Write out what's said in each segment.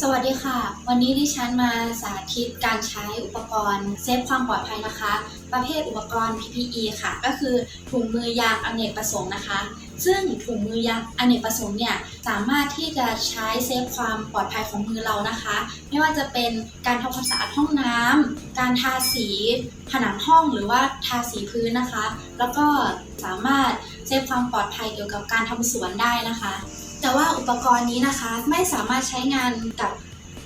สวัสดีค่ะ วันนี้ดิฉันมาสาธิตการใช้อุปกรณ์เซฟความปลอดภัยนะคะ ประเภทอุปกรณ์ PPE ค่ะ ก็คือถุงมือยางอเนกประสงค์นะคะ ซึ่งถุงมือยางอเนกประสงค์เนี่ยสามารถที่จะใช้เซฟความปลอดภัยของมือเรานะคะ ไม่ว่าจะเป็นการทำความสะอาดห้องน้ำการทาสีผนังห้องหรือว่าทาสีพื้นนะคะ แล้วก็สามารถเซฟความปลอดภัยเกี่ยวกับการทำสวนได้นะคะ แต่ว่าอุปกรณ์นี้นะคะไม่สามารถใช้งานกับ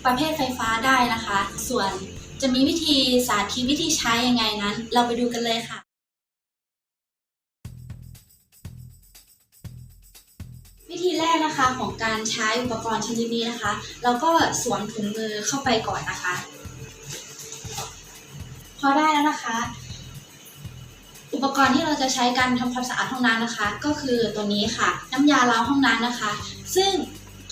ประเภทไฟฟ้าได้นะคะ ส่วนจะมีวิธีสาธิตวิธีใช้ยังไงนั้น เราไปดูกันเลยค่ะ วิธีแรกนะคะของการใช้อุปกรณ์ชนิดนี้นะคะ เราก็สวมถุงมือเข้าไปก่อนนะคะ พอได้แล้วนะคะ อุปกรณ์ที่เราจะใช้การทำความสะอาดห้องน้ำนะคะ ก็คือตัวนี้ค่ะ น้ำยาล้างห้องน้ำนะคะ ซึ่ง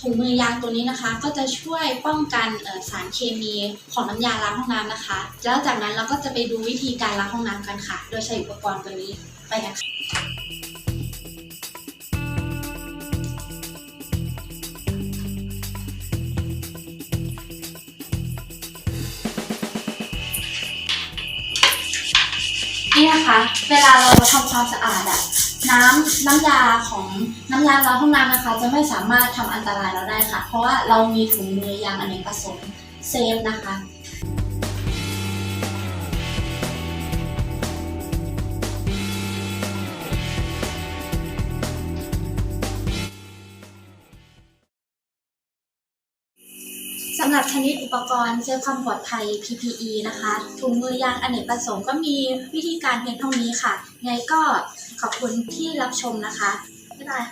ถุงมือยางตัวนี้นะคะ ก็จะช่วยป้องกันสารเคมีของน้ำยาล้างห้องน้ำนะคะ แล้วจากนั้นเราก็จะไปดูวิธีการล้างห้องน้ำกันค่ะ โดยใช้อุปกรณ์ตัวนี้ไปกันค่ะ คะ เวลาเราทำความสะอาดอะน้ำน้ำยาของน้ำยาล้างห้องน้ำนะคะ จะไม่สามารถทำอันตรายเราได้ค่ะ เพราะว่าเรามีถุงมือยางอเนกประสงค์เซฟนะคะำหรับชนิดอุปกรณ์เซฟความปลอดภัย PPE นะคะถุงมือยางอเนกประสงค์ก็มีวิธีการเพียงเท่านี้ค่ะไงก็ขอบคุณที่รับชมนะคะบ๊ายบาย